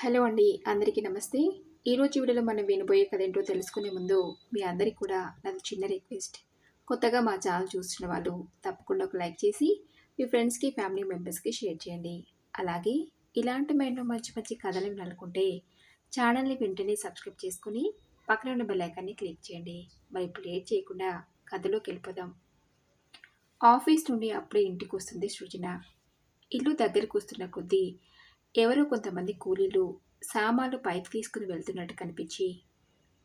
Hello అండి అందరికీ నమస్తే. ఈరోజు వీడియోలో మనం వినబోయే కథ ఏంటో తెలుసుకునే ముందు మీ అందరికీ కూడా నాది చిన్న రిక్వెస్ట్. కొత్తగా మా ఛానల్ చూస్తున్న వాళ్ళు తప్పకుండా ఒక లైక్ చేసి మీ ఫ్రెండ్స్కి ఫ్యామిలీ మెంబర్స్కి షేర్ చేయండి. అలాగే ఇలాంటి మైండ్లో మంచి మంచి కథలు వినాలనుకుంటే ఛానల్ని వెంటనే సబ్స్క్రైబ్ చేసుకుని పక్కన ఉన్న బెల్లైకాన్ని క్లిక్ చేయండి. మరి ఇప్పుడు లేట్ చేయకుండా కథలోకి వెళ్ళిపోదాం. ఆఫీస్ నుండి అప్పుడే ఇంటికి వస్తుంది సృజన. ఇల్లు దగ్గరకు వస్తున్న కొద్దీ ఎవరో కొంతమంది కూలీలు సామాన్లు పైకి తీసుకుని వెళ్తున్నట్టు కనిపించి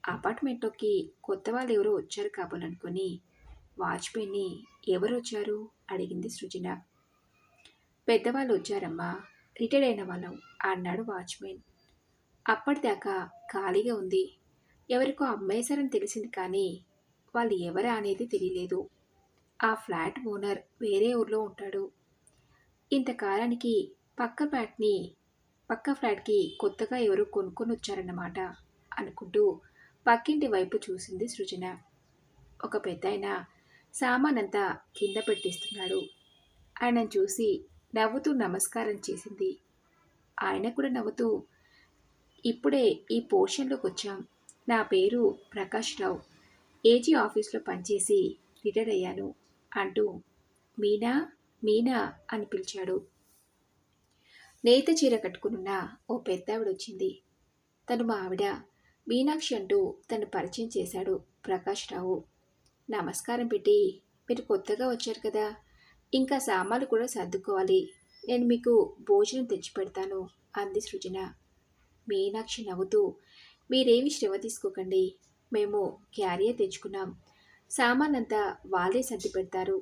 అపార్ట్మెంట్లోకి కొత్త వాళ్ళు ఎవరో వచ్చారు కాబోలనుకొని వాచ్మెన్ని ఎవరు వచ్చారు అడిగింది సృజన. పెద్దవాళ్ళు వచ్చారమ్మా రిటైర్డ్ అయిన వాళ్ళం అన్నాడు వాచ్మెన్. అప్పటిదాకా ఖాళీగా ఉంది. ఎవరికో అమ్మేశారని తెలిసింది కానీ వాళ్ళు ఎవరా అనేది తెలియలేదు. ఆ ఫ్లాట్ ఓనర్ వేరే ఊర్లో ఉంటాడు. ఇంతకాలానికి పక్క ఫ్లాట్ని పక్క ఫ్లాట్కి కొత్తగా ఎవరో కొనుక్కొని వచ్చారన్నమాట అనుకుంటూ పక్కింటి వైపు చూసింది సృజన. ఒక పెద్దాయన సామానంతా కింద పెట్టిస్తున్నాడు. ఆయనను చూసి నవ్వుతూ నమస్కారం చేసింది. ఆయన కూడా నవ్వుతూ ఇప్పుడే ఈ పోర్షన్లోకి వచ్చాం నా పేరు ప్రకాష్ రావు. ఏజీ ఆఫీస్లో పనిచేసి రిటైర్ అయ్యాను అంటూ మీనా మీనా అని పిలిచాడు. నేత చీర కట్టుకున్న ఓ పెద్దావిడ వచ్చింది తను మా ఆవిడ మీనాక్షి అంటూ తను పరిచయం చేశాడు ప్రకాష్ రావు. నమస్కారం పెట్టి మీరు కొత్తగా వచ్చారు కదా ఇంకా సామాన్లు కూడా సర్దుకోవాలి. నేను మీకు భోజనం తెచ్చిపెడతాను అంది సృజన. మీనాక్షి నవ్వుతూ మీరేమి శ్రమ తీసుకోకండి మేము క్యారియర్ తెచ్చుకున్నాం. సామాన్ అంతా వాళ్ళే సర్ది పెడతారు.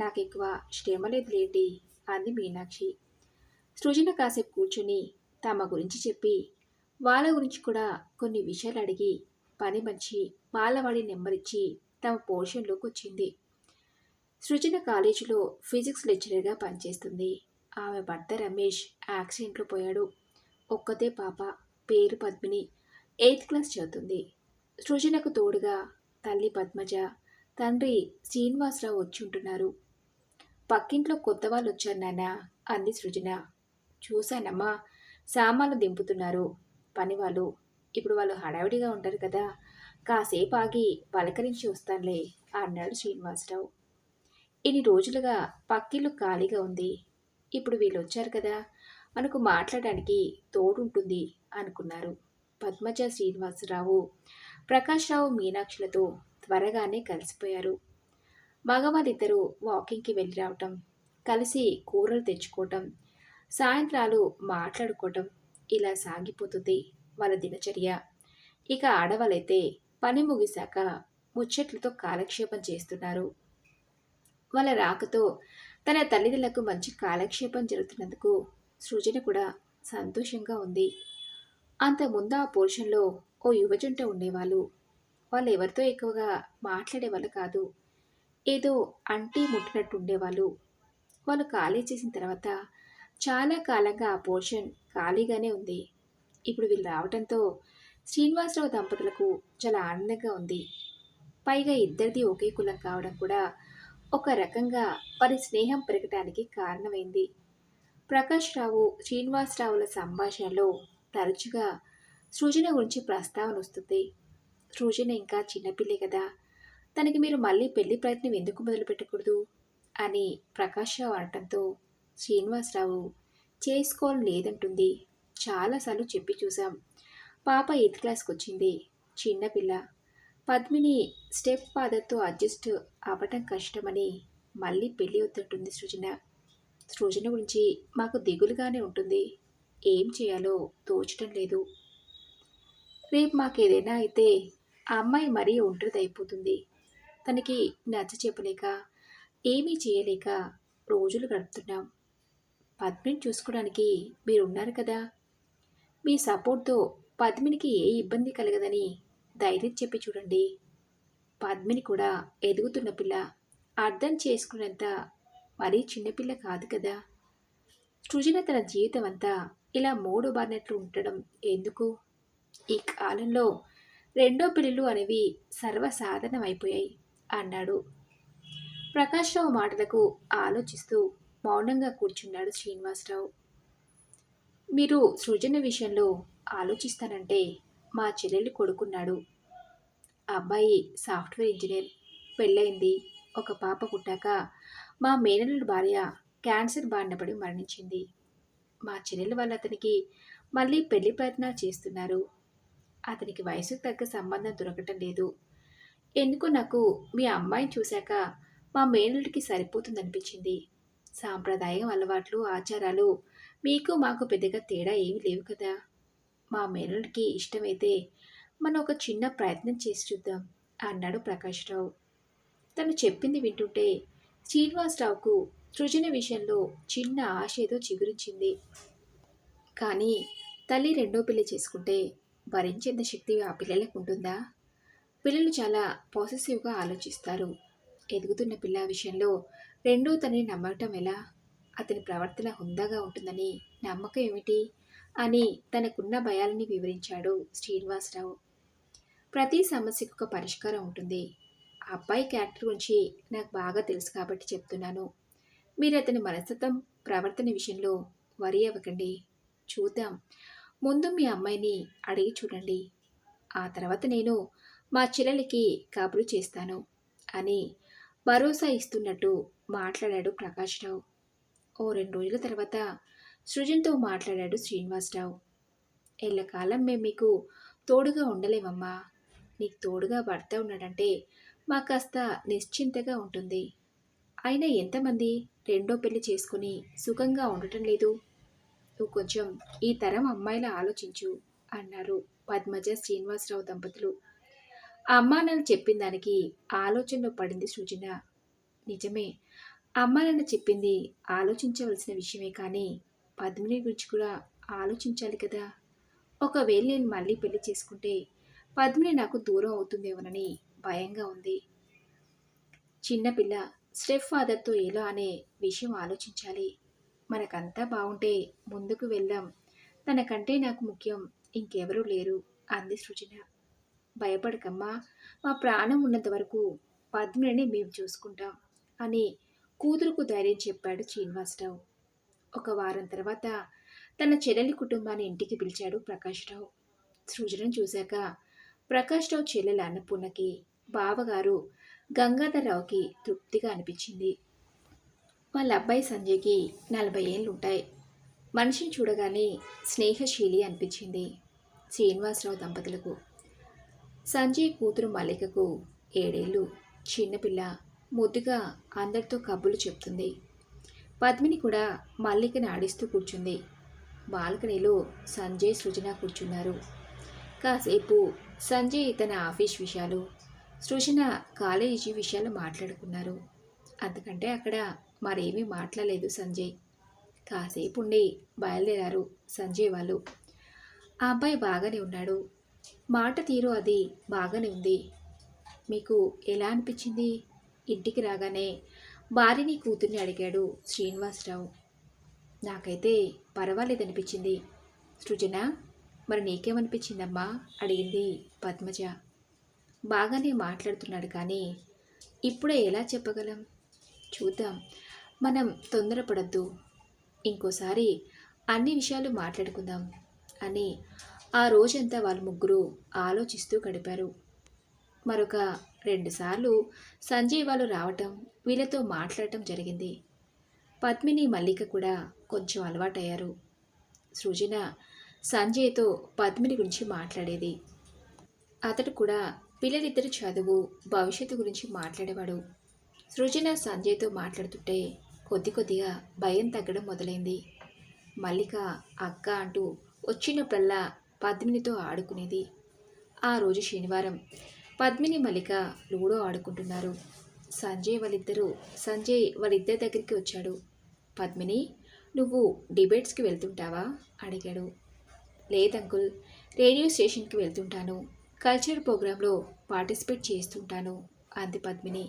నాకు ఎక్కువ శ్రమ లేదు లేండి అంది మీనాక్షి. సృజన కాసేపు కూర్చుని తమ గురించి చెప్పి వాళ్ళ గురించి కూడా కొన్ని విషయాలు అడిగి పని మంచి వాళ్ళవాడి నెంబర్ ఇచ్చి తమ పోర్షన్లోకి వచ్చింది. సృజన కాలేజీలో ఫిజిక్స్ లెక్చరర్గా పనిచేస్తుంది. ఆమె భర్త రమేష్ యాక్సిడెంట్లో పోయాడు. ఒక్కతే పాప పేరు పద్మిని ఎయిత్ క్లాస్ చదువుతుంది. సృజనకు తోడుగా తల్లి పద్మజ తండ్రి శ్రీనివాసరావు వచ్చి ఉంటున్నారు. పక్కింట్లో కొత్త వాళ్ళు వచ్చారు నాన్న అంది సృజన. చూశానమ్మా. సామాన్లు దింపుతున్నారు. పనివాళ్ళు ఇప్పుడు వాళ్ళు హడావిడిగా ఉంటారు కదా. కాసేపు ఆగి పలకరించి వస్తానులే అన్నాడు శ్రీనివాసరావు. ఇన్ని రోజులుగా పక్కిల్లు ఖాళీగా ఉంది. ఇప్పుడు వీళ్ళు వచ్చారు కదా. మనకు మాట్లాడడానికి తోడుంటుంది అనుకున్నారు పద్మజ శ్రీనివాసరావు. ప్రకాశ్రావు మీనాక్షులతో త్వరగానే కలిసిపోయారు. మగవాళ్ళిద్దరూ వాకింగ్కి వెళ్ళి రావటం కలిసి కూరలు తెచ్చుకోవటం సాయంత్రాలు మాట్లాడుకోవటం ఇలా సాగిపోతుంది వాళ్ళ దినచర్య. ఇక ఆడవాళ్ళైతే పని ముగిశాక ముచ్చట్లతో కాలక్షేపం చేస్తున్నారు. వాళ్ళ రాకతో తన తల్లిదండ్రులకు మంచి కాలక్షేపం జరుగుతున్నందుకు సృజన కూడా సంతోషంగా ఉంది. అంతకుముందు ఆ పోర్షన్లో ఓ యువజంట ఉండేవాళ్ళు. వాళ్ళు ఎవరితో ఎక్కువగా మాట్లాడేవాళ్ళు కాదు. ఏదో అంటీ ముట్టినట్టు ఉండేవాళ్ళు. వాళ్ళు ఖాళీ చేసిన తర్వాత చాలా కాలంగా ఆ పోర్షన్ ఖాళీగానే ఉంది. ఇప్పుడు వీళ్ళు రావడంతో శ్రీనివాసరావు దంపతులకు చాలా ఆనందంగా ఉంది. పైగా ఇద్దరిది ఒకే కులం కావడం కూడా ఒక రకంగా వారి స్నేహం పెరగటానికి కారణమైంది. ప్రకాష్ రావు శ్రీనివాసరావుల సంభాషణలో తరచుగా సృజన గురించి ప్రస్తావన వస్తుంది. సృజన ఇంకా చిన్నపిల్లే కదా. తనకి మీరు మళ్ళీ పెళ్ళి ప్రయత్నం ఎందుకు మొదలు పెట్టకూడదు అని ప్రకాష్ రావు అనటంతో శ్రీనివాసరావు చేసుకోవాలని లేదంటుంది. చాలాసార్లు చెప్పి చూశాం. పాప ఎయిత్ క్లాస్కి వచ్చింది. చిన్నపిల్ల పద్మిని స్టెప్ ఫాదర్తో అడ్జస్ట్ అవ్వటం కష్టమని మళ్ళీ పెళ్ళి వద్దంటుంది సృజన. సృజన గురించి మాకు దిగులుగానే ఉంటుంది. ఏం చేయాలో తోచటం లేదు. రేపు మాకేదైనా అయితే ఆ అమ్మాయి మరీ ఒంటరిదైపోతుంది. తనకి నచ్చ చెప్పలేక ఏమీ చేయలేక రోజులు గడుపుతున్నాం. పద్మిని చూసుకోవడానికి మీరు ఉన్నారు కదా. మీ సపోర్ట్తో పద్మినికి ఏ ఇబ్బంది కలగదని ధైర్యం చెప్పి చూడండి. పద్మిని కూడా ఎదుగుతున్న పిల్ల అర్థం చేసుకునేంత మరీ చిన్నపిల్ల కాదు కదా. సృజన తన జీవితం అంతా ఇలా మూడు బారినట్లు ఉండడం ఎందుకు? ఈ కాలంలో రెండో పెళ్ళిళ్ళు అనేవి సర్వసాధారణమైపోయాయి అన్నాడు. ప్రకాశరావు మాటలకు ఆలోచిస్తూ మౌనంగా కూర్చున్నాడు శ్రీనివాసరావు. మీరు సృజన విషయంలో ఆలోచిస్తానంటే మా చెల్లెలు కొడుకున్నాడు. ఆ అబ్బాయి సాఫ్ట్వేర్ ఇంజనీర్. పెళ్ళైంది ఒక పాప పుట్టాక మా మేనల్లుడి భార్య క్యాన్సర్ బారిన పడి మరణించింది. మా చెల్లెలు వాళ్ళు అతనికి మళ్ళీ పెళ్ళి ప్రయత్నాలు చేస్తున్నారు. అతనికి వయసుకు తగ్గ సంబంధం దొరకటం లేదు. ఎందుకో నాకు మీ అమ్మాయిని చూశాక మా మేనల్లుడికి సరిపోతుందనిపించింది. సాంప్రదాయం అలవాట్లు ఆచారాలు. మీకు మాకు పెద్దగా తేడా ఏమీ లేవు కదా? మా మేనల్కి ఇష్టమైతే మనం ఒక చిన్న ప్రయత్నం చేసి చూద్దాం అన్నాడు ప్రకాశ్రావు తను చెప్పింది వింటుంటే శ్రీనివాసరావుకు సృజన విషయంలో చిన్న ఆశ ఏదో చిగురించింది. కానీ తల్లి రెండో పెళ్ళి చేసుకుంటే భరించేంత శక్తి ఆ పిల్లలకు ఉంటుందా? పిల్లలు చాలా పాజిటివ్గా ఆలోచిస్తారు. ఎదుగుతున్న పిల్ల విషయంలో రెండో తనని నమ్మటం ఎలా? అతని ప్రవర్తన హుందాగా ఉంటుందని నమ్మకం ఏమిటి? అని తనకున్న భయాలని వివరించాడు శ్రీనివాసరావు. ప్రతి సమస్యకు ఒక పరిష్కారం ఉంటుంది. ఆ అబ్బాయి క్యారెక్టర్ గురించి నాకు బాగా తెలుసు కాబట్టి చెప్తున్నాను. మీరు అతని మనస్తత్వం ప్రవర్తన విషయంలో వరి అవ్వకండి. చూద్దాం. ముందు మీ అమ్మాయిని అడిగి చూడండి. ఆ తర్వాత నేను మా చెల్లెలికి కబురు చేస్తాను అని భరోసా ఇస్తున్నట్టు మాట్లాడాడు ప్రకాష్రావు. ఓ రెండు రోజుల తర్వాత సృజన్తో మాట్లాడాడు శ్రీనివాసరావు. ఎల్లకాలం మేము మీకు తోడుగా ఉండలేమమ్మా. నీకు తోడుగా భర్త ఉన్నాడంటే మా కాస్త నిశ్చింతగా ఉంటుంది. అయినా ఎంతమంది రెండో పెళ్ళి చేసుకుని సుఖంగా ఉండటం లేదు? నువ్వు కొంచెం ఈ తరం అమ్మాయిల ఆలోచించు అన్నారు పద్మజ శ్రీనివాసరావు దంపతులు. అమ్మానాలు చెప్పిన దానికి ఆలోచనలో పడింది సృజన. నిజమే. అమ్మాలన్న చెప్పింది ఆలోచించవలసిన విషయమే కానీ పద్మిని గురించి కూడా ఆలోచించాలి కదా. ఒకవేళ నేను మళ్ళీ పెళ్ళి చేసుకుంటే పద్మిని నాకు దూరం అవుతుందేమోనని భయంగా ఉంది. చిన్నపిల్ల స్టెప్ ఫాదర్తో ఎలా అనే విషయం ఆలోచించాలి. మనకంతా బాగుంటే ముందుకు వెళ్దాం. తనకంటే నాకు ముఖ్యం ఇంకెవరూ లేరు అంది సృజన. భయపడకమ్మా మా ప్రాణం ఉన్నంత వరకు పద్మిని మేము చూసుకుంటాం. అని కూతురుకు ధైర్యం చెప్పాడు శ్రీనివాసరావు. ఒక వారం తర్వాత తన చెల్లెలి కుటుంబాన్ని ఇంటికి పిలిచాడు ప్రకాష్రావు. సృజనను చూశాక ప్రకాష్రావు చెల్లెల అన్నపూర్ణకి బావగారు గంగాధరరావుకి తృప్తిగా అనిపించింది. వాళ్ళ అబ్బాయి సంజయ్కి నలభై ఏళ్ళు ఉంటాయి మనిషిని చూడగానే స్నేహశీలి అనిపించింది శ్రీనివాసరావు దంపతులకు. సంజయ్ కూతురు మల్లికకు ఏడేళ్ళు చిన్నపిల్ల ముద్దుగా అందరితో కబుర్లు చెప్తుంది. పద్మిని కూడా మల్లికని ఆడిస్తూ కూర్చుంది. బాల్కనీలో సంజయ్ సృజన కూర్చున్నారు. కాసేపు సంజయ్ తన ఆఫీస్ విషయాలు సృజన కాలేజీ విషయాలు మాట్లాడుకున్నారు. అందుకంటే అక్కడ మరేమీ మాట్లాడలేదు సంజయ్. కాసేపు ఉండి బయలుదేరారు సంజయ్ వాళ్ళు. ఆ అబ్బాయి బాగానే ఉన్నాడు. మాట తీరు అది బాగానే ఉంది. మీకు ఎలా అనిపించింది? ఇంటికి రాగానే భార్యని కూతుర్ని అడిగాడు శ్రీనివాసరావు. నాకైతే పర్వాలేదనిపించింది. సృజన మరి నీకేమనిపించిందమ్మా? అడిగింది పద్మజ. బాగానే మాట్లాడుతున్నాడు కానీ ఇప్పుడే ఎలా చెప్పగలం? చూద్దాం. మనం తొందరపడద్దు. ఇంకోసారి అన్ని విషయాలు మాట్లాడుకుందాం అని ఆ రోజంతా వాళ్ళు ముగ్గురు ఆలోచిస్తూ గడిపారు. మరొక రెండుసార్లు సంజయ్ వాళ్ళు రావటం వీళ్ళతో మాట్లాడటం జరిగింది. పద్మిని మల్లిక కూడా కొంచెం అలవాటయ్యారు. సృజన సంజయ్తో పద్మిని గురించి మాట్లాడేది. అతడు కూడా పిల్లలిద్దరి చదువు భవిష్యత్తు గురించి మాట్లాడేవాడు. సృజన సంజయ్తో మాట్లాడుతుంటే కొద్ది కొద్దిగా భయం తగ్గడం మొదలైంది. మల్లిక అక్క అంటూ వచ్చినప్పుడల్లా పద్మినితో ఆడుకునేది. ఆ రోజు శనివారం పద్మిని మలిక లూడో ఆడుకుంటున్నారు. సంజయ్ వాళ్ళిద్దరూ సంజయ్ వాళ్ళిద్దరి దగ్గరికి వచ్చాడు. పద్మిని నువ్వు డిబేట్స్కి వెళ్తుంటావా? అడిగాడు. లేదంకుల్ రేడియో స్టేషన్కి వెళ్తుంటాను. కల్చర్ ప్రోగ్రాంలో పార్టిసిపేట్ చేస్తుంటాను అంది పద్మిని.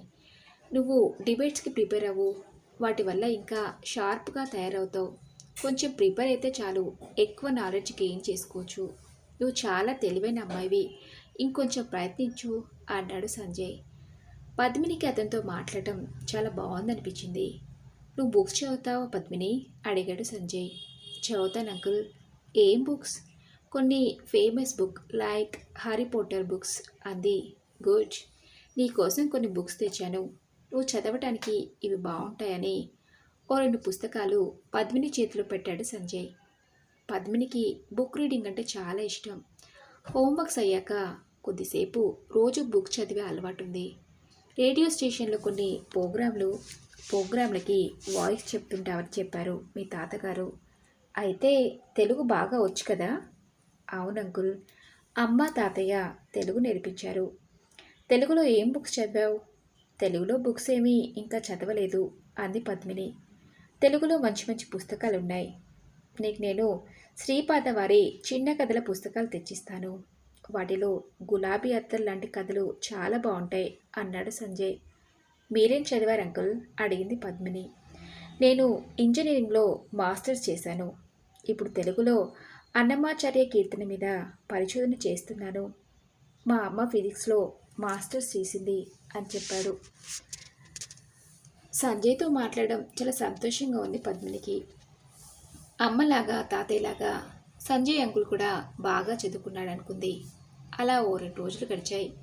నువ్వు డిబేట్స్కి ప్రిపేర్ అవ్వు. వాటి వల్ల ఇంకా షార్ప్గా తయారవుతావు. కొంచెం ప్రిపేర్ అయితే చాలు. ఎక్కువ నాలెడ్జ్ గెయిన్ చేసుకోవచ్చు. నువ్వు చాలా తెలివైన అమ్మాయివి. ఇంకొంచెం ప్రయత్నించు అన్నాడు సంజయ్. పద్మినికి అతనితో మాట్లాడటం చాలా బాగుందనిపించింది. నువ్వు బుక్స్ చదువుతావా పద్మిని? అడిగాడు సంజయ్. చదువుతాను అంకుల్. ఏం బుక్స్? కొన్ని famous book like Harry Potter books అంది గుడ్ నీకోసం కొన్ని బుక్స్ తెచ్చాను. నువ్వు చదవటానికి ఇవి బాగుంటాయని. ఓ రెండు పుస్తకాలు పద్మిని చేతిలో పెట్టాడు సంజయ్. పద్మినికి బుక్ రీడింగ్ అంటే చాలా ఇష్టం. హోంవర్క్స్ అయ్యాక కొద్దిసేపు రోజు బుక్ చదివే అలవాటు ఉంది రేడియో స్టేషన్లో కొన్ని ప్రోగ్రాంలు ప్రోగ్రాంలకి వాయిస్ చెప్తుంటామని చెప్పారు మీ తాతగారు. అయితే తెలుగు బాగా వచ్చు కదా? అవును అంకుల్. అమ్మ తాతయ్య తెలుగు నేర్పించారు. తెలుగులో ఏం బుక్స్ చదివావు? తెలుగులో బుక్స్ ఏమీ ఇంకా చదవలేదు అంది పద్మిని. తెలుగులో మంచి మంచి పుస్తకాలు ఉన్నాయి నీకు నేను శ్రీపాద వారి చిన్న కథల పుస్తకాలు తెచ్చిస్తాను. వాటిలో గులాబీ అత్తర్ లాంటి కథలు చాలా బాగుంటాయి అన్నాడు సంజయ్. మీరేం చదివారు అంకుల్? అడిగింది పద్మిని. నేను ఇంజనీరింగ్లో మాస్టర్స్ చేశాను. ఇప్పుడు తెలుగులో అన్నమాచార్య కీర్తన మీద పరిశోధన చేస్తున్నాను. మా అమ్మ ఫిజిక్స్లో మాస్టర్స్ చేసింది అని చెప్పాడు. సంజయ్తో మాట్లాడడం చాలా సంతోషంగా ఉంది పద్మినికి. అమ్మలాగా తాతయ్యలాగా సంజయ్ అంకుల్ కూడా బాగా చదువుకున్నాడు అనుకుంది అలా ఓ రెండు రోజులు గడిచాయి.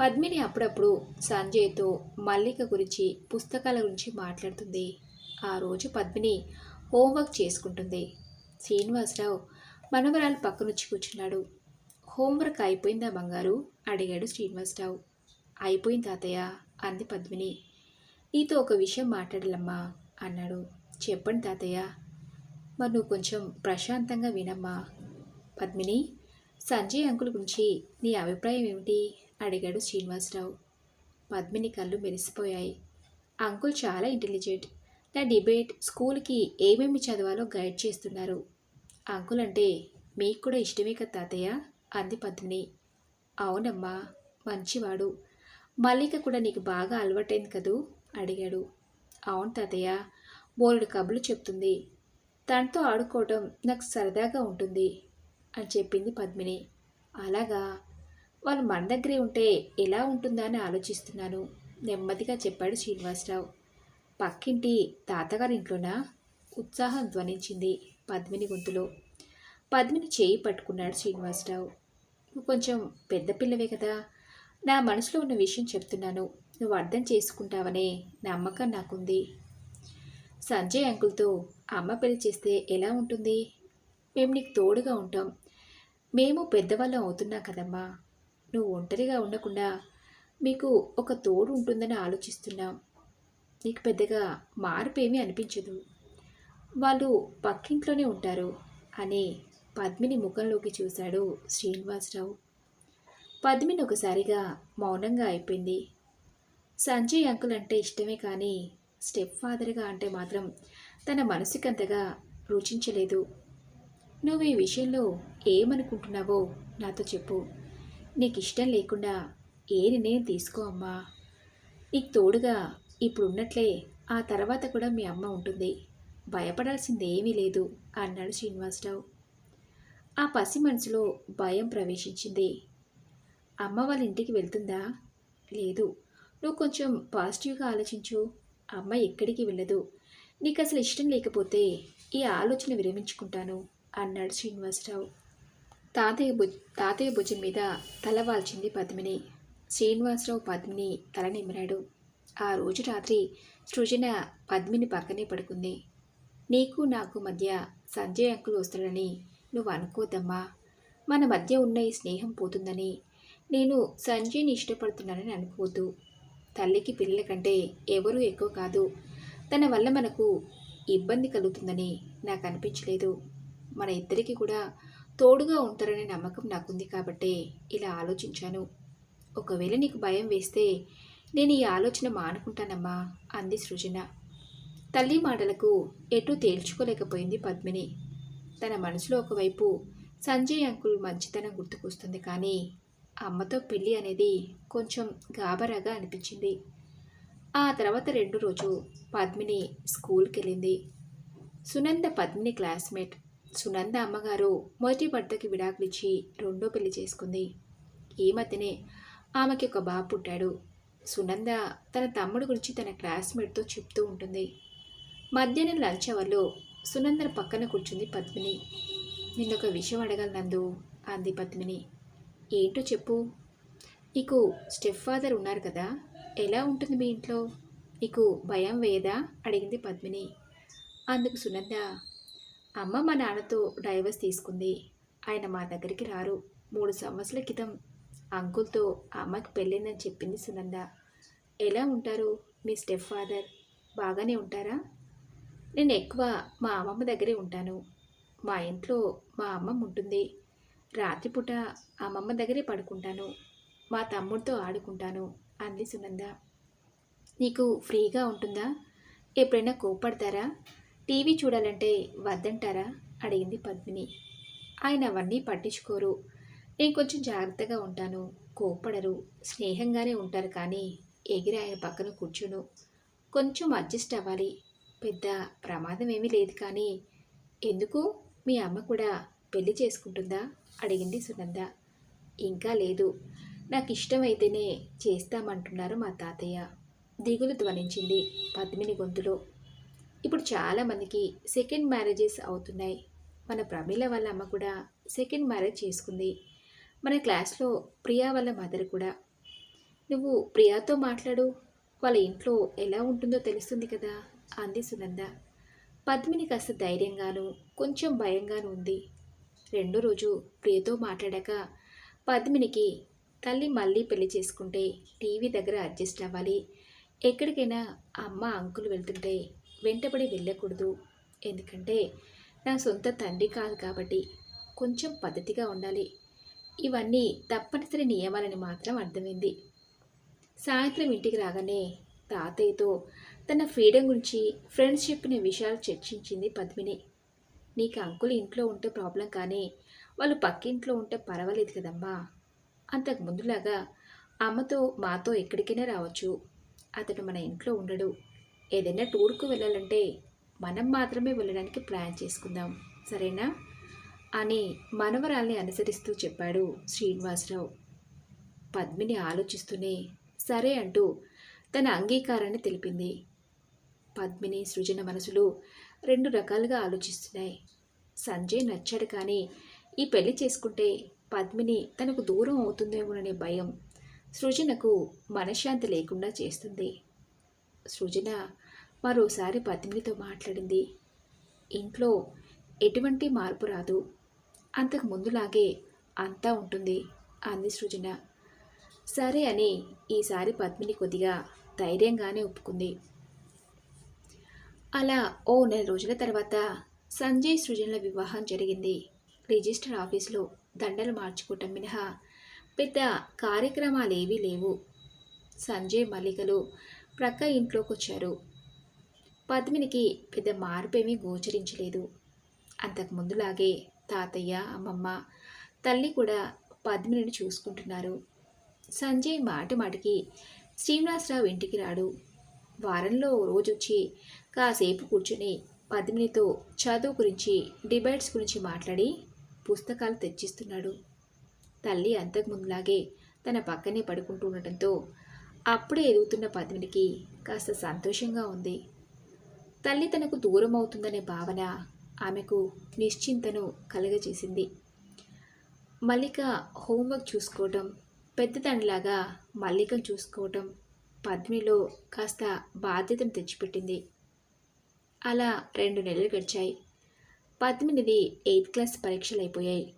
పద్మిని అప్పుడప్పుడు సంజయ్తో మల్లిక గురించి పుస్తకాల గురించి మాట్లాడుతుంది. ఆ రోజు పద్మిని హోంవర్క్ చేసుకుంటుంది. శ్రీనివాసరావు మనవరాలు పక్కనొచ్చి కూర్చున్నాడు. హోంవర్క్ అయిపోయిందా బంగారు? అడిగాడు శ్రీనివాసరావు. అయిపోయింది తాతయ్య అంది పద్మిని. నీతో ఒక విషయం మాట్లాడాలమ్మా అన్నాడు. చెప్పండి తాతయ్య మరి నువ్వు కొంచెం ప్రశాంతంగా వినమ్మా పద్మిని. సంజయ్ అంకుల్ గురించి నీ అభిప్రాయం ఏమిటి? అడిగాడు శ్రీనివాసరావు. పద్మిని కళ్ళు మెరిసిపోయాయి. అంకుల్ చాలా ఇంటెలిజెంట్. నా డిబేట్ స్కూల్కి ఏమేమి చదవాలో గైడ్ చేస్తున్నారు. అంకుల్ అంటే మీకు కూడా ఇష్టమే కదా తాతయ్య? అంది పద్మిని. అవునమ్మా మంచివాడు. మల్లిక కూడా నీకు బాగా అలవాటైంది కదూ? అడిగాడు. అవును తాతయ్య బోలుడు కబులు చెప్తుంది. తనతో ఆడుకోవటం నాకు సరదాగా ఉంటుంది అని చెప్పింది పద్మిని. అలాగా? వాళ్ళు మన దగ్గరే ఉంటే ఎలా ఉంటుందా అని ఆలోచిస్తున్నాను నెమ్మదిగా చెప్పాడు శ్రీనివాసరావు. పక్కింటి తాతగారి ఇంట్లోనా? ఉత్సాహం ధ్వనించింది పద్మిని గొంతులో. పద్మిని చేయి పట్టుకున్నాడు శ్రీనివాసరావు. నువ్వు కొంచెం పెద్ద పిల్లవే కదా. నా మనసులో ఉన్న విషయం చెప్తున్నాను. నువ్వు అర్థం చేసుకుంటావనే నమ్మకం నాకుంది. సంజయ్ అంకుల్తో అమ్మ పెళ్ళి చేస్తే ఎలా ఉంటుంది? మేము నీకు తోడుగా ఉంటాం. మేము పెద్దవాళ్ళం అవుతున్నాం కదమ్మా. నువ్వు ఒంటరిగా ఉండకుండా మీకు ఒక తోడు ఉంటుందని ఆలోచిస్తున్నాం. నీకు పెద్దగా మార్పేమీ అనిపించదు. వాళ్ళు పక్కింట్లోనే ఉంటారు అని పద్మిని ముఖంలోకి చూశాడు శ్రీనివాసరావు. పద్మిని ఒకసారిగా మౌనంగా అయిపోయింది. సంజయ్ అంకుల్ అంటే ఇష్టమే కానీ స్టెప్ ఫాదర్గా అంటే మాత్రం తన మనసుకంతగా రుచించలేదు. నువ్వు ఈ విషయంలో ఏమనుకుంటున్నావో నాతో చెప్పు. నీకు ఇష్టం లేకుండా ఏ నిర్ణయం తీసుకో అమ్మా. నీకు తోడుగా ఇప్పుడున్నట్లే ఆ తర్వాత కూడా మీ అమ్మ ఉంటుంది. భయపడాల్సింది ఏమీ లేదు అన్నాడు శ్రీనివాసరావు. ఆ పసి మనసులో భయం ప్రవేశించింది. అమ్మ వాళ్ళ ఇంటికి వెళ్తుందా? లేదు. నువ్వు కొంచెం పాజిటివ్గా ఆలోచించు. అమ్మ ఎక్కడికి వెళ్ళదు. నీకు అసలు ఇష్టం లేకపోతే ఈ ఆలోచన విరమించుకుంటాను అన్నాడు శ్రీనివాసరావు. తాతయ్య భుజ తాతయ్య భుజం మీద తల వాల్చింది పద్మిని. శ్రీనివాసరావు పద్మిని తల నిమిరాడు. ఆ రోజు రాత్రి సృజన పద్మిని పక్కనే పడుకుంది. నీకు నాకు మధ్య సంజయ్ అంకులు వస్తాడని నువ్వు అనుకోద్దమ్మా. మన మధ్య ఉన్న ఈ స్నేహం పోతుందని నేను సంజయ్ని ఇష్టపడుతున్నానని అనుకోవద్దు. తల్లికి పిల్లల కంటే ఎవరూ ఎక్కువ కాదు. తన వల్ల మనకు ఇబ్బంది కలుగుతుందని నాకు అనిపించలేదు. మన ఇద్దరికి కూడా తోడుగా ఉంటారనే నమ్మకం నాకుంది కాబట్టే ఇలా ఆలోచించాను. ఒకవేళ నీకు భయం వేస్తే నేను ఈ ఆలోచన మానుకుంటానమ్మా అంది సృజన. తల్లి మాటలకు ఎటూ తేల్చుకోలేకపోయింది పద్మిని. తన మనసులో ఒకవైపు సంజయ్ అంకుల్ మంచితనం గుర్తుకొస్తుంది కానీ అమ్మతో పెళ్ళి అనేది కొంచెం గాబరాగా అనిపించింది. ఆ తర్వాత రెండు రోజు పద్మిని స్కూల్కి వెళ్ళింది సునంద పద్మిని క్లాస్మేట్. సునంద అమ్మగారు మొదటి భర్తకి విడాకులిచ్చి రెండో పెళ్ళి చేసుకుంది. ఈ మధ్యనే ఆమెకి ఒక బాబు పుట్టాడు. సునంద తన తమ్ముడు గురించి తన క్లాస్మేట్తో చెప్తూ ఉంటుంది. మధ్యాహ్నం లంచ్ అవర్లో సునందన పక్కన కూర్చుంది పద్మిని. నిన్నొక విషయం అడగలనందు అంది పద్మిని. ఏంటో చెప్పు. నీకు స్టెప్ ఫాదర్ ఉన్నారు కదా ఎలా ఉంటుంది మీ ఇంట్లో? నీకు భయం వేదా? అడిగింది పద్మిని. అందుకు సునంద అమ్మ మా నాన్నతో డైవర్స్ తీసుకుంది. ఆయన మా దగ్గరికి రారు. మూడు సంవత్సరాల క్రితం అంకుల్తో అమ్మకి పెళ్ళిందని చెప్పింది సునంద. ఎలా ఉంటారు మీ స్టెప్ ఫాదర్? బాగానే ఉంటారా? నేను ఎక్కువ మా అమ్మమ్మ దగ్గరే ఉంటాను. మా ఇంట్లో మా అమ్మమ్మ ఉంటుంది. రాత్రిపూట అమ్మమ్మ దగ్గరే పడుకుంటాను. మా తమ్ముడితో ఆడుకుంటాను. అంది సునంద. నీకు ఫ్రీగా ఉంటుందా? ఎప్పుడైనా కోపడతారా టీవీ చూడాలంటే వద్దంటారా? అడిగింది పద్మిని. ఆయన అవన్నీ పట్టించుకోరు. నేను కొంచెం జాగ్రత్తగా ఉంటాను. కోపడరు స్నేహంగానే ఉంటారు కానీ ఎగిరి ఆయన పక్కన కూర్చును. కొంచెం అడ్జస్ట్ అవ్వాలి. పెద్ద ప్రమాదం ఏమీ లేదు కానీ ఎందుకు? మీ అమ్మ కూడా పెళ్ళి చేసుకుంటుందా? అడిగింది సునంద. ఇంకా లేదు. నాకు ఇష్టమైతేనే చేస్తామంటున్నారు మా తాతయ్య. దిగులు ధ్వనించింది పద్మిని గొంతులో. ఇప్పుడు చాలామందికి సెకండ్ మ్యారేజెస్ అవుతున్నాయి. మన ప్రమీల వాళ్ళ అమ్మ కూడా సెకండ్ మ్యారేజ్ చేసుకుంది. మన క్లాస్లో ప్రియా వాళ్ళ మదర్ కూడా. నువ్వు ప్రియాతో మాట్లాడు. వాళ్ళ ఇంట్లో ఎలా ఉంటుందో తెలుస్తుంది కదా అంది సునంద. పద్మిని కాస్త ధైర్యంగాను కొంచెం భయంగాను ఉంది. రెండో రోజు ప్రియతో మాట్లాడాక పద్మినికి తల్లి మళ్ళీ పెళ్ళి చేసుకుంటే టీవీ దగ్గర అడ్జస్ట్ అవ్వాలి. ఎక్కడికైనా అమ్మ అంకులు వెళ్తుంటే వెంటబడి వెళ్ళకూడదు. ఎందుకంటే నా సొంత తండ్రి కాదు కాబట్టి కొంచెం పద్ధతిగా ఉండాలి. ఇవన్నీ తప్పనిసరి నియమాలని మాత్రం అర్థమైంది. సాయంత్రం ఇంటికి రాగానే తాతయ్యతో తన ఫ్రీడమ్ గురించి ఫ్రెండ్స్ చెప్పిన విషయాలు చర్చించింది పద్మిని. నీకు అంకుల్ ఇంట్లో ఉంటే ప్రాబ్లం కానీ వాళ్ళు పక్కింట్లో ఉంటే పర్వాలేదు కదమ్మా. అంతకు ముందులాగా అమ్మతో మాతో ఎక్కడికైనా రావచ్చు. అతడు మన ఇంట్లో ఉండడు. ఏదైనా టూర్కు వెళ్ళాలంటే మనం మాత్రమే వెళ్ళడానికి ప్లాన్ చేసుకుందాం. సరేనా? అని మనవరాల్ని అనుసరిస్తూ చెప్పాడు శ్రీనివాసరావు. పద్మిని ఆలోచిస్తూనే సరే అంటూ తన అంగీకారాన్ని తెలిపింది. పద్మిని సృజన మనసులు రెండు రకాలుగా ఆలోచిస్తున్నాయి. సంజయ్ నచ్చాడు కానీ ఈ పెళ్ళి చేసుకుంటే పద్మిని తనకు దూరం అవుతుందేమోననే భయం సృజనకు మనశ్శాంతి లేకుండా చేస్తుంది. సృజన మరోసారి పద్మినితో మాట్లాడింది. ఇంట్లో ఎటువంటి మార్పు రాదు. అంతకు ముందులాగే అంతా ఉంటుంది అంది సృజన. సరే అని ఈసారి పద్మిని కొద్దిగా ధైర్యంగానే ఒప్పుకుంది. అలా ఓ నెల రోజుల తర్వాత సంజయ్ సృజనల వివాహం జరిగింది. రిజిస్టర్ ఆఫీస్లో దండలు మార్చుకోవటం మినహా పెద్ద కార్యక్రమాలు ఏవీ లేవు. సంజయ్ మల్లికలు ప్రక్క ఇంట్లోకి వచ్చారు పద్మినికి పెద్ద మార్పేమీ గోచరించలేదు. అంతకు ముందులాగే తాతయ్య అమ్మమ్మ తల్లి కూడా పద్మినిని చూసుకుంటున్నారు. సంజయ్ మాటి మాటికి శ్రీనివాసరావు ఇంటికి రాడు. వారంలో రోజొచ్చి కాసేపు కూర్చుని పద్మినితో చదువు గురించి డిబేట్స్ గురించి మాట్లాడి పుస్తకాలు తెచ్చిస్తున్నాడు. తల్లి అంతకుముందులాగే తన పక్కనే పడుకుంటూ ఉండటంతో అప్పుడే ఎదుగుతున్న పద్మినికి కాస్త సంతోషంగా ఉంది. తల్లి తనకు దూరం అవుతుందనే భావన ఆమెకు నిశ్చింతను కలగజేసింది. మల్లిక హోంవర్క్ చూసుకోవటం పెద్దదానిలాగా మల్లికను చూసుకోవటం పద్మిలో కాస్త బాధ్యతను తెచ్చిపెట్టింది. అలా రెండు నెలలు గడిచాయి. పద్మినిది ఎయిత్ క్లాస్ పరీక్షలు అయిపోయాయి.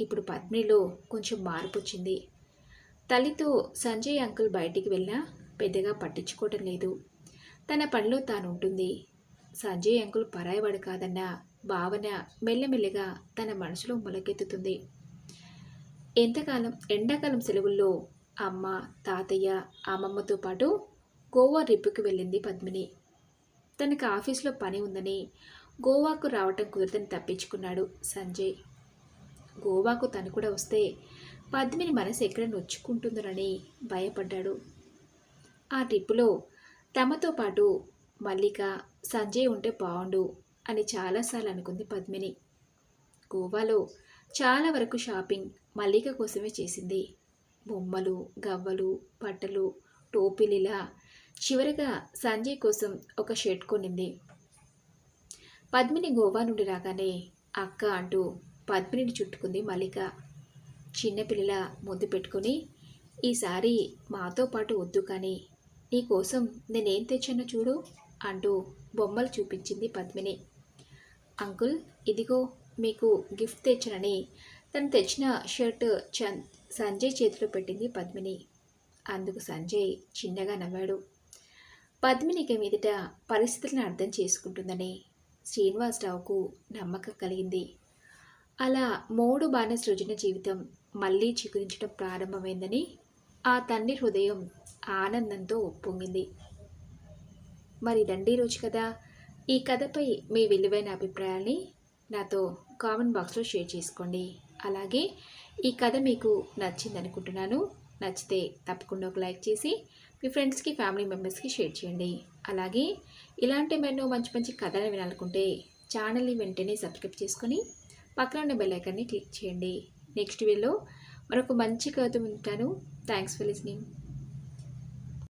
ఇప్పుడు పద్మినిలో కొంచెం మార్పు వచ్చింది. తల్లితో సంజయ్ అంకుల్ బయటికి వెళ్ళినా పెద్దగా పట్టించుకోవటం లేదు. తన పనిలో తాను ఉంటుంది. సంజయ్ అంకుల్ పరాయవాడు కాదన్న భావన మెల్లమెల్లగా తన మనసులో మొలకెత్తుతుంది. ఎంతకాలం ఎండాకాలం సెలవుల్లో అమ్మ తాతయ్య అమ్మమ్మతో పాటు గోవా ట్రిప్పుకి వెళ్ళింది పద్మిని. తనకు ఆఫీస్లో పని ఉందని గోవాకు రావటం కుదరదని తప్పించుకున్నాడు సంజయ్. గోవాకు తను కూడా వస్తే పద్మిని మనసు ఎక్కడ నొచ్చుకుంటుందోనని భయపడ్డాడు. ఆ ట్రిప్పులో తమతో పాటు మల్లిక సంజయ్ ఉంటే బాగుండు అని చాలాసార్లు అనుకుంది పద్మిని. గోవాలో చాలా వరకు షాపింగ్ మల్లిక కోసమే చేసింది. బొమ్మలు గవ్వలు బట్టలు టోపీలిలా చివరగా సంజయ్ కోసం ఒక షర్ట్ కొనింది. పద్మిని గోవా నుండి రాగానే అక్క అంటూ పద్మినిని చుట్టుకుంది మల్లిక. చిన్నపిల్లల ముద్దు పెట్టుకుని ఈసారి మాతో పాటు వద్దు కానీ నీకోసం నేనేం తెచ్చానో చూడు అంటూ బొమ్మలు చూపించింది పద్మిని. అంకుల్ ఇదిగో మీకు గిఫ్ట్ తెచ్చానని తను తెచ్చిన షర్ట్ చన్ సంజయ్ చేతిలో పెట్టింది పద్మిని. అందుకు సంజయ్ చిన్నగా నవ్వాడు. పద్మినికి మీదట పరిస్థితులను అర్థం చేసుకుంటుందని శ్రీనివాసరావుకు నమ్మకం కలిగింది. అలా మూడు బాణ సృజన జీవితం మళ్ళీ చిగురించడం ప్రారంభమైందని ఆ తండ్రి హృదయం ఆనందంతో ఉప్పొంగింది మరి రండి రోజు కదా? ఈ కథపై మీ విలువైన అభిప్రాయాల్ని నాతో కామెంట్ బాక్స్లో షేర్ చేసుకోండి. అలాగే ఈ కథ మీకు నచ్చింది అనుకుంటున్నాను నచ్చితే తప్పకుండా ఒక లైక్ చేసి మీ ఫ్రెండ్స్కి ఫ్యామిలీ మెంబర్స్కి షేర్ చేయండి. అలాగే ఇలాంటి మరెన్నో మంచి మంచి కథలు వినాలనుకుంటే ఛానల్ని వెంటనే సబ్స్క్రైబ్ చేసుకొని పక్కన ఉన్న బెల్ ఐకాన్ని క్లిక్ చేయండి. నెక్స్ట్ వీడియోలో మరొక మంచి కథ ఉంటాను. Thanks for listening.